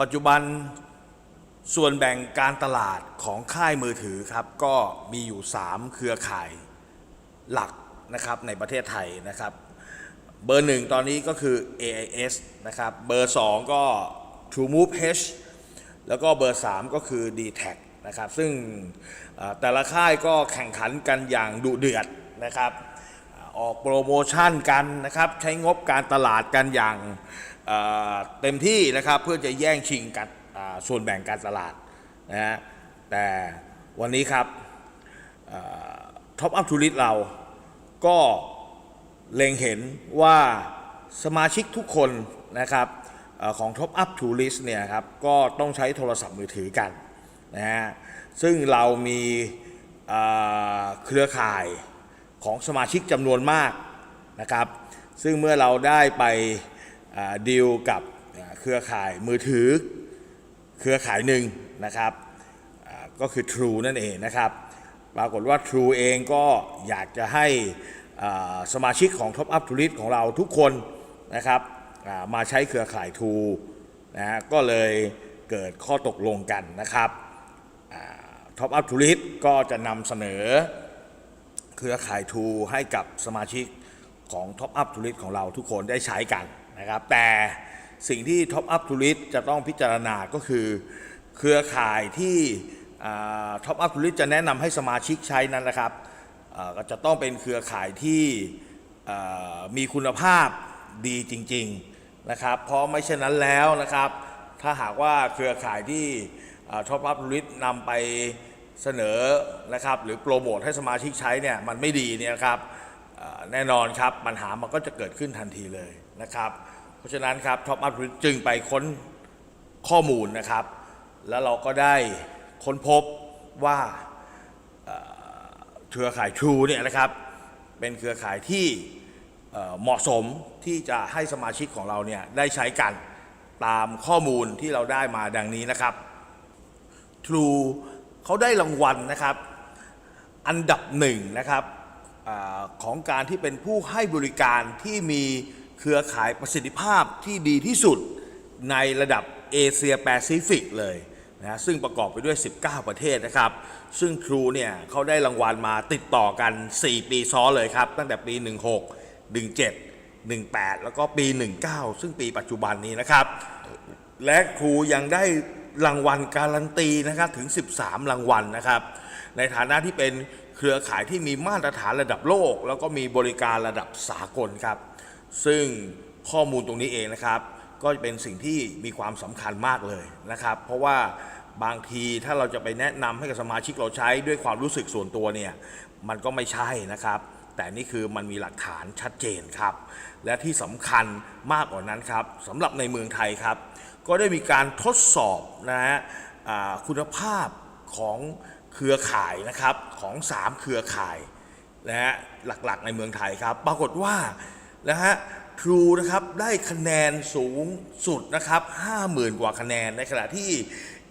ปัจจุบันส่วนแบ่งการตลาดของค่ายมือถือครับ ก็มีอยู่ 3 เครือข่ายหลักนะครับในประเทศไทยนะครับ เบอร์หนึ่งตอนนี้ก็คือ AIS นะครับ เบอร์ 2 ก็ TrueMove H แล้วก็เบอร์ 3 ก็คือ d t แทนะครับ ซึ่งแต่ละค่ายก็แข่งขันกันอย่างดุเดือดนะครับ ออกโปรโมชั่นกันนะครับ ใช้งบการตลาดกันอย่างเต็มที่นะครับ เพื่อจะแย่งชิงกันส่วนแบ่งการตลาดนะฮะแต่วันนี้ครับท็อปอัพทูริสเราก็เล็งเห็นว่าสมาชิกทุกคนนะครับอของ Top Up to List เนี่ยครับก็ต้องใช้โทรศัพท์มือถือกันนะฮะซึ่งเรามีเครือข่าย ของสมาชิกจำนวนมากนะครับ ซึ่งเมื่อเราได้ไปดีลกับเครือข่ายมือถือ เครือข่ายหนึ่งนะครับก็คือ True นั่นเองนะครับ ปรากฏว่า True เองก็อยากจะให้สมาชิกของ Top Up to List ของเราทุกคนนะครับมาใช้เครือข่าย True นะฮะก็เลยเกิดข้อตกลงกันนะครับ Top Up to List ก็จะนำเสนอ เครือข่ายทูให้กับสมาชิกของ Top Up ทูริสของเราทุกคนได้ใช้กันนะครับ แต่สิ่งที่ Top Up ทูริสจะต้องพิจารณาก็คือ เครือข่ายที่ท็อปอัพทูริสจะแนะนำให้สมาชิกใช้นั้นนะครับก็จะต้องเป็นเครือข่ายที่มีคุณภาพดีจริง ๆนะครับ เพราะไม่เช่นนั้นแล้วนะครับ ถ้าหากว่าเครือข่ายที่ท็อปอัพทูริสนำไป เสนอนะครับหรือโปรโมทให้สมาชิกใช้เนี่ยมันไม่ดีเนี่ยครับแน่นอนครับปัญหามันก็จะเกิดขึ้นทันทีเลยนะครับ เพราะฉะนั้นครับท็อปอัพจึงไปค้นข้อมูลนะครับ แล้วเราก็ได้ค้นพบว่าเครือข่าย True เนี่ยนะครับเป็นเครือข่ายที่เอ่อเหมาะสมที่จะให้สมาชิกของเราเนี่ยได้ใช้กันตามข้อมูลที่เราได้มาดังนี้นะครับ True เขาได้รางวัลนะครับ อันดับหนึ่งนะครับอของการที่เป็นผู้ให้บริการที่มีเครือข่ายประสิทธิภาพที่ดีที่สุดในระดับเอเชียแปซิฟิกเลยนะซึ่งประกอบไปด้วย 19 ประเทศนะครับ ซึ่ง True เนี่ยเขาได้รางวัลมาติดต่อกัน 4 ปีซ้อนเลยครับ ตั้งแต่ปี 16 17 18 แล้วก็ปี 19 ซึ่งปีปัจจุบันนี้นะครับ และครูยังได้ รางวัลการันตีนะครับถึง 13 รางวัลนะครับ ในฐานะที่เป็นเครือข่ายที่มีมาตรฐานระดับโลก แล้วก็มีบริการระดับสากลครับ ซึ่งข้อมูลตรงนี้เองนะครับ ก็เป็นสิ่งที่มีความสำคัญมากเลยนะครับ เพราะว่าบางทีถ้าเราจะไปแนะนำให้กับสมาชิกเราใช้ด้วยความรู้สึกส่วนตัวเนี่ยมันก็ไม่ใช่นะครับ แต่นี่คือมันมีหลักฐานชัดเจนครับ และที่สำคัญมากกว่านั้นครับสำหรับในเมืองไทยครับ ก็ได้มีการทดสอบนะฮะคุณภาพของเครือข่ายนะครับของ 3 เครือข่ายนะฮะหลักๆในเมืองไทยครับ ปรากฏว่านะฮะครูนะครับได้คะแนนสูงสุดนะครับ50,000 กว่าคะแนนในขณะที่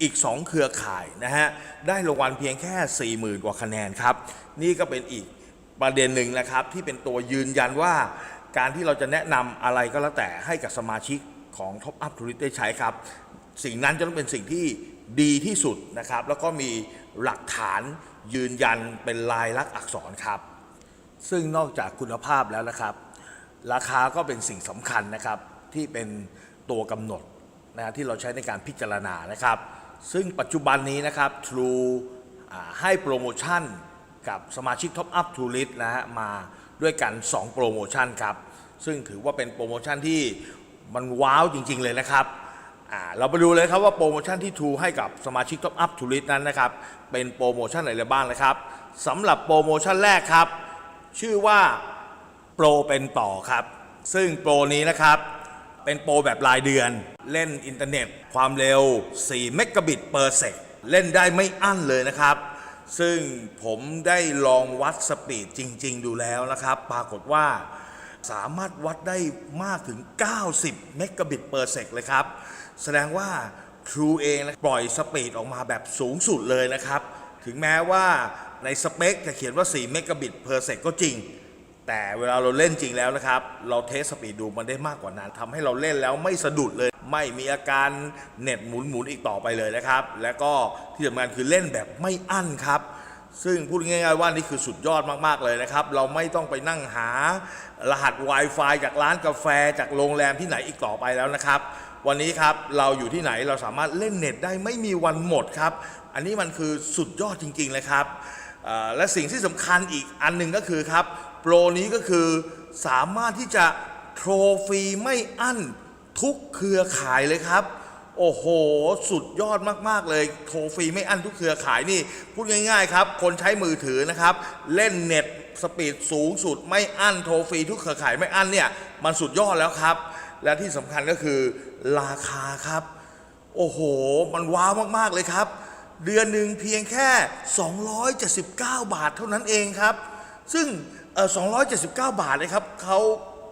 อีก 2 เครือข่ายนะฮะได้รางวัลเพียงแค่ 40,000 กว่าคะแนนครับ นี่ก็เป็นอีกประเด็นหนึ่งนะครับที่เป็นตัวยืนยันว่าการที่เราจะแนะนำอะไรก็แล้วแต่ให้กับสมาชิก ของ Top Up Tourist ได้ใช้ครับ สิ่งนั้นจะต้องเป็นสิ่งที่ดีที่สุดนะครับ แล้วก็มีหลักฐานยืนยันเป็นลายลักษณ์อักษรครับ ซึ่งนอกจากคุณภาพแล้วนะครับ ราคาก็เป็นสิ่งสำคัญนะครับ ที่เป็นตัวกำหนดนะที่เราใช้ในการพิจารณานะครับ ซึ่งปัจจุบันนี้นะครับ True ให้โปรโมชั่นกับสมาชิก Top Up to List นะฮะมาด้วยกัน 2 โปรโมชั่นครับ ซึ่งถือว่าเป็นโปรโมชั่นที่ มันว้าวจริง ๆ เลยนะครับเราไปดูเลยครับว่าโปรโมชั่นที่ True ให้กับสมาชิก Top Up to List นั้นนะครับ เป็นโปรโมชั่นอะไรบ้างนะครับสำหรับโปรโมชั่นแรกครับ ชื่อว่าโปรเป็นต่อครับ ซึ่งโปรนี้นะครับ เป็นโปรแบบรายเดือน เล่นอินเทอร์เน็ต ความเร็ว 4 เมกะบิตเปอร์เซกเล่นได้ไม่อั้นเลยนะครับ ซึ่งผมได้ลองวัดสปีดจริง ๆ ดูแล้วนะครับ ปรากฏว่า สามารถวัดได้มากถึง 90 เมกะบิตเปอร์เซกเลยครับ แสดงว่า True เองปล่อยสปีดออกมาแบบสูงสุดเลยนะครับ ถึงแม้ว่าในสเปคจะเขียนว่า 4 เมกะบิตเ e อร์เซกก็จริง แต่เวลาเราเล่นจริงแล้วนะครับ เราเทสสปีดดูมันได้มากกว่านั้นทำให้เราเล่นแล้วไม่สะดุดเลย ไม่มีอาการเน็ตหมุนหมุนๆอีกต่อไปเลยนะครับ และก็ที่สำคัญคือเล่นแบบไม่อั้นครับ ซึ่งพูดง่ายๆว่านี่คือสุดยอดมากๆเลยนะครับ เราไม่ต้องไปนั่งหารหัส Wi-Fi จากร้านกาแฟจากโรงแรมที่ไหนอีกต่อไปแล้วนะครับ วันนี้ครับเราอยู่ที่ไหนเราสามารถเล่นเน็ตได้ไม่มีวันหมดครับ อันนี้มันคือสุดยอดจริง ๆ เลยครับและสิ่งที่สำคัญอีกอันหนึ่งก็คือครับโปรนี้ก็คือสามารถที่จะโทรฟรีไม่อั้นทุกเครือข่ายเลยครับ โอ้โห สุดยอดมาก ๆ เลย โทรฟรีไม่อั้นทุกเครือข่ายนี่ พูดง่าย ๆ ครับ คนใช้มือถือนะครับ เล่นเน็ตสปีดสูงสุดไม่อั้นโทรฟรีทุกเครือข่ายไม่อั้นเนี่ย มันสุดยอดแล้วครับ และที่สำคัญก็คือราคาครับ โอ้โห มันว้าวมาก ๆ เลยครับ เดือนหนึ่งเพียงแค่ 279 บาทเท่านั้นเองครับ ซึ่ง279 บาทนะครับเขา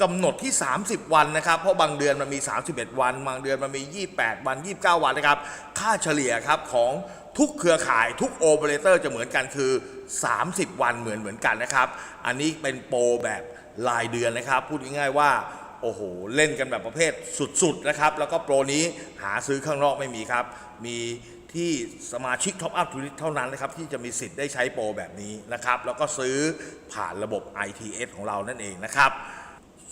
กำหนดที่ 30 วันนะครับ เพราะบางเดือนมันมี 31 วัน บางเดือนมันมี 28 วัน 29 วันนะครับ ค่าเฉลี่ยครับของทุกเครือข่ายทุกโอเปอเรเตอร์จะเหมือนกันคือ 30 วันเหมือนเหมือนกันนะครับ อันนี้เป็นโปรแบบรายเดือนนะครับ พูดง่ายๆว่าโอ้โห เล่นกันแบบประเภทสุดๆนะครับ แล้วก็โปรนี้หาซื้อข้างนอกไม่มีครับ มีที่สมาชิกท็อปอัพทูริเท่านั้นนะครับ ที่จะมีสิทธิ์ได้ใช้โปรแบบนี้นะครับ แล้วก็ซื้อผ่านระบบ ITS ของเรานั่นเองนะครับ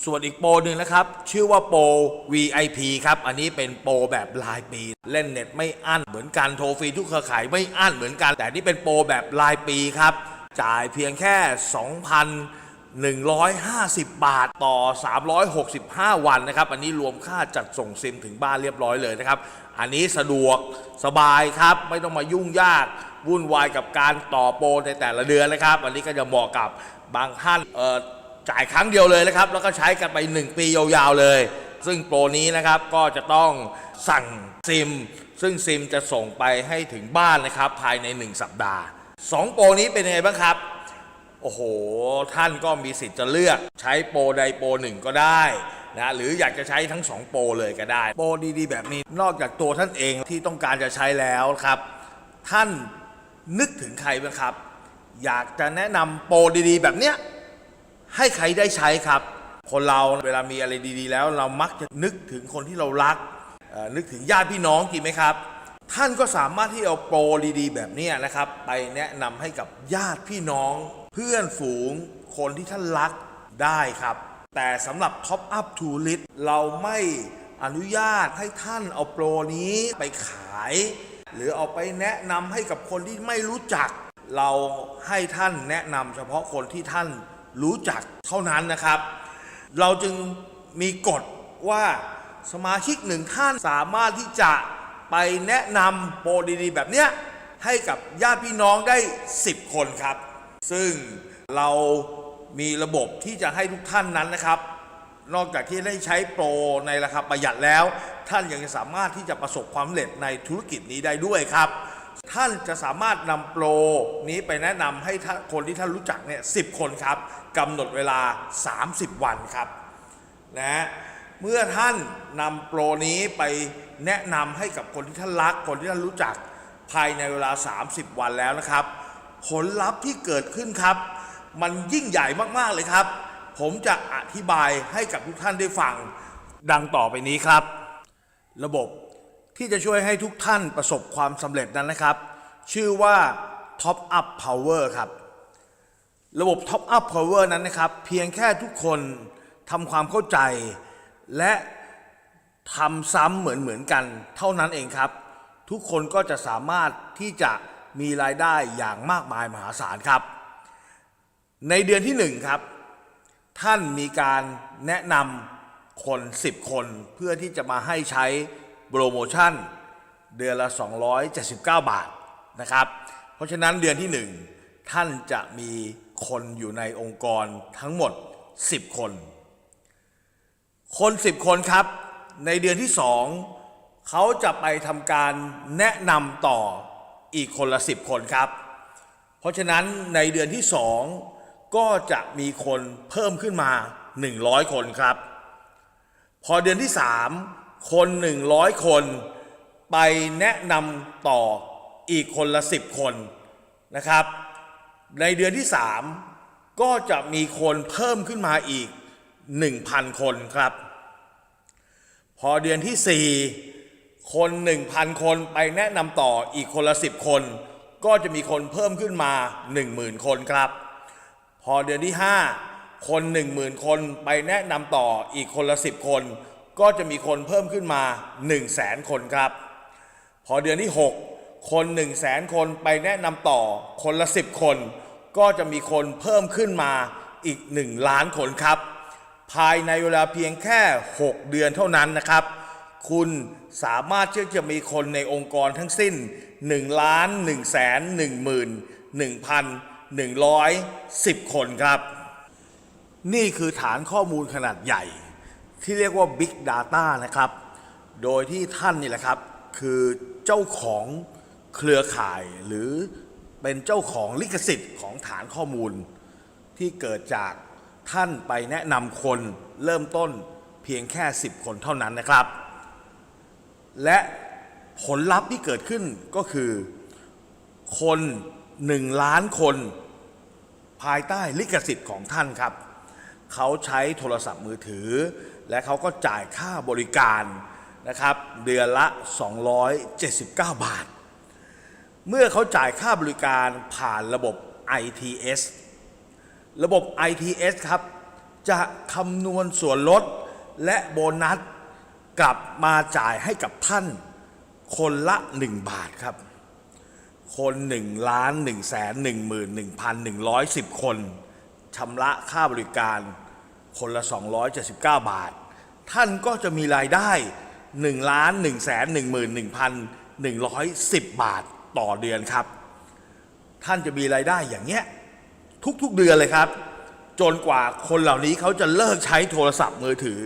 ส่วนอีกโปรหนึ่งนะครับ ชื่อว่าโปร VIP ครับ อันนี้เป็นโปรแบบรายปี เล่นเน็ตไม่อั้นเหมือนกันโทรฟรีทุกเครือข่ายไม่อั้นเหมือนกัน แต่นี่เป็นโปรแบบรายปีครับ จ่ายเพียงแค่ 2,150 บาทต่อ 365 วันนะครับ อันนี้รวมค่าจัดส่งซิมถึงบ้านเรียบร้อยเลยนะครับ อันนี้สะดวกสบายครับ ไม่ต้องมายุ่งยากวุ่นวายกับการต่อโปรในแต่ละเดือนนะครับ อันนี้ก็จะเหมาะกับบางท่านเอ่อ จ่ายครั้งเดียวเลยนะครับ แล้วก็ใช้กันไป 1 ปียาวๆเลย ซึ่งโปรนี้นะครับก็จะต้องสั่งซิม ซึ่งซิมจะส่งไปให้ถึงบ้านนะครับ ภายใน 1 สัปดาห์ 2 โปรนี้เป็นยังไงบ้างครับ โอ้โห ท่านก็มีสิทธิ์จะเลือกใช้โปรใดโปรหนึ่งก็ได้นะหรืออยากจะใช้ทั้ง 2 โปรเลยก็ได้ โปรดีๆ แบบนี้นอกจากตัวท่านเองที่ต้องการจะใช้แล้วครับ ท่านนึกถึงใครบ้างครับ อยากจะแนะนำโปรดีๆ แบบเนี้ย ให้ใครได้ใช้ครับ คนเราเวลามีอะไรดีๆ แล้ว เรามักจะนึกถึงคนที่เรารักเอ่อนึกถึงญาติพี่น้องจริงไหมครับ ท่านก็สามารถที่เอาโปรดีๆ แบบเนี้ยนะครับ ไปแนะนำให้กับญาติพี่น้อง เพื่อนฝูง คนที่ท่านรักได้ครับ แต่สำหรับ Top Up to List เราไม่อนุญาตให้ท่านเอาโปรนี้ไปขาย หรือเอาไปแนะนำให้กับคนที่ไม่รู้จัก เราให้ท่านแนะนำเฉพาะคนที่ท่าน รู้จักเท่านั้นนะครับ เราจึงมีกฎว่าสมาชิกหนึ่งท่านสามารถที่จะไปแนะนำโปรดีๆ แบบเนี้ยให้กับญาติพี่น้องได้ 10 คนครับ ซึ่งเรามีระบบที่จะให้ทุกท่านนั้นนะครับ นอกจากที่ได้ใช้โปรในราคาประหยัดแล้ว ท่านยังสามารถที่จะประสบความสำเร็จในธุรกิจนี้ได้ด้วยครับ ท่านจะสามารถนำโปรนี้ไปแนะนำให้คนที่ท่านรู้จักเนี่ยสิคนครับกำหนดเวลา 30 วันครับนะเมื่อท่านนำโปรนี้ไปแนะนำให้กับคนที่ท่านรัก คนที่ท่านรู้จักภายในเวลา 30 วันแล้วนะครับ ผลลัพธ์ที่เกิดขึ้นครับ มันยิ่งใหญ่มากๆเลยครับ ผมจะอธิบายให้กับทุกท่านได้ฟังดังต่อไปนี้ครับ ระบบ ที่จะช่วยให้ทุกท่านประสบความสำเร็จนั้นนะครับ ชื่อว่า Top Up Power ครับ ระบบ Top Up Power นั้นนะครับ เพียงแค่ทุกคนทำความเข้าใจ และทำซ้ำเหมือนเหมือนกัน เท่านั้นเองครับ ทุกคนก็จะสามารถที่จะมีรายได้อย่างมากมายมหาศาลครับ ในเดือนที่หนึ่งครับ ท่านมีการแนะนำคน 10 คนเพื่อที่จะมาให้ใช้ โปรโมชั่นเดือนละ 279 บาทนะครับ เพราะฉะนั้นเดือนที่ 1 ท่านจะมีคนอยู่ในองค์กรทั้งหมด 10 คน คน 10 คนครับ ในเดือนที่ 2 เขาจะไปทำการแนะนำต่ออีกคนละ 10 คนครับ เพราะฉะนั้นในเดือนที่ 2 ก็จะมีคนเพิ่มขึ้นมา 100 คนครับ พอเดือนที่ 3 คน100คน ไปแนะนำต่ออีกคนละ10คนนะครับ ในเดือนที่3ก็จะมีคนเพิ่มขึ้นมาอีก 1,000 คนครับพพอเดือนที่ 4 คน 1,000 คนไปแนะนำต่ออีกคนละ 10 คน ก็จะมีคนเพิ่มขึ้นมา 10,000 คนครับ พอเดือนที่ 5 คน 10,000 คนไปแนะนำต่ออีกคนละ 10 คน ก็จะมีคนเพิ่มขึ้นมา 1 0 0 0 0แสนคนครับ พอเดือนที่ 6 คน 1 0 0 0 0แสนคนไปแนะนำต่อคนละ 10 คน ก็จะมีคนเพิ่มขึ้นมาอีก 1 ล้านคนครับ ภายในเวลาเพียงแค่ 6 เดือนเท่านั้นนะครับ คุณสามารถที่จะมีคนในองค์กรทั้งสิ้น 1 ล้าน1แสน1หมื่น1,110 คนครับ นี่คือฐานข้อมูลขนาดใหญ่ ที่เรียกว่า Big Data นะครับ โดยที่ท่านนี่แหละครับ คือเจ้าของเครือข่ายหรือเป็นเจ้าของลิขสิทธิ์ของฐานข้อมูล ที่เกิดจากท่านไปแนะนำคนเริ่มต้นเพียงแค่ 10 คนเท่านั้นนะครับ และผลลัพธ์ที่เกิดขึ้นก็คือ คนหนึ่งล้านคน ภายใต้ลิขสิทธิ์ของท่านครับ เขาใช้โทรศัพท์มือถือ และเขาก็จ่ายค่าบริการนะครับเดือนละ 279 บาท เมื่อเขาจ่ายค่าบริการผ่านระบบ ITS ระบบ ITS ครับ จะคำนวณส่วนลดและโบนัสกลับมาจ่ายให้กับท่านคนละ 1 บาทครับ คน1ล้าน1แสน1หมื่น1,110 คนชำระค่าบริการคนละ 279 บาท ท่านก็จะมีรายได้1ล้าน1แสน1หมื่น1,110บาทต่อเดือนครับ ท่านจะมีรายได้อย่างเงี้ยทุกๆเดือนเลยครับ จนกว่าคนเหล่านี้เขาจะเลิกใช้โทรศัพท์มือถือ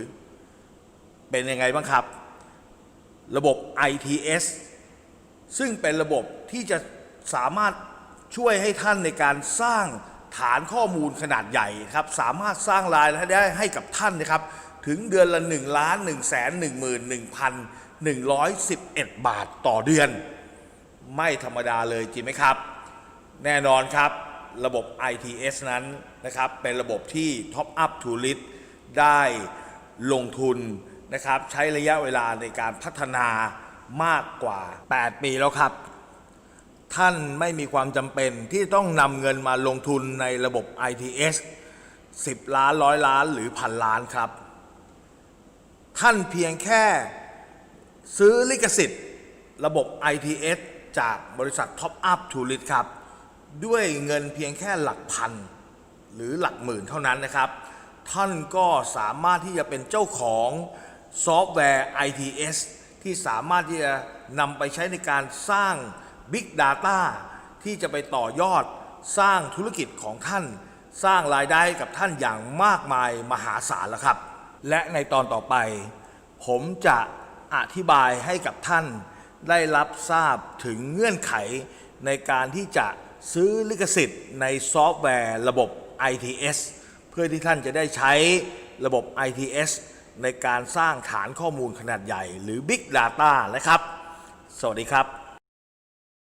เป็นยังไงบ้างครับ ระบบ ITS ซึ่งเป็นระบบที่จะสามารถช่วยให้ท่านในการสร้างฐานข้อมูลขนาดใหญ่ครับ สามารถสร้างรายได้ให้กับท่านนะครับ ถึงเดือนละ1ล้าน1แสน1หมื่น1,111บาทต่อเดือน ไม่ธรรมดาเลยจริงไหมครับ แน่นอนครับระบบ ITS นั้นนะครับเป็นระบบที่ Top Up to List ได้ลงทุนนะครับใช้ระยะเวลาในการพัฒนามากกว่า 8 ปีแล้วครับ ท่านไม่มีความจำเป็นที่ต้องนำเงินมาลงทุนในระบบ ITS 10 ล้านร้อยล้านหรือพันล้านครับ ท่านเพียงแค่ซื้อลิขสิทธิ์ ระบบ ITS จากบริษัท Top Up to l i t ครับ ด้วยเงินเพียงแค่หลักพัน หรือหลักหมื่นเท่านั้นนะครับ ท่านก็สามารถที่จะเป็นเจ้าของซอฟต์แวร์ ITS ที่สามารถที่จะนำไปใช้ในการสร้าง Big Data ที่จะไปต่อยอดสร้างธุรกิจของท่าน สร้างรายได้ให้กับท่านอย่างมากมายมหาศาลแล้วครับ และในตอนต่อไป ผมจะอธิบายให้กับท่านได้รับทราบถึงเงื่อนไขในการที่จะซื้อลิขสิทธิ์ในซอฟต์แวร์ระบบ ITS เพื่อที่ท่านจะได้ใช้ระบบ ITS ในการสร้างฐานข้อมูลขนาดใหญ่ หรือ Big Data นะครับ สวัสดีครับ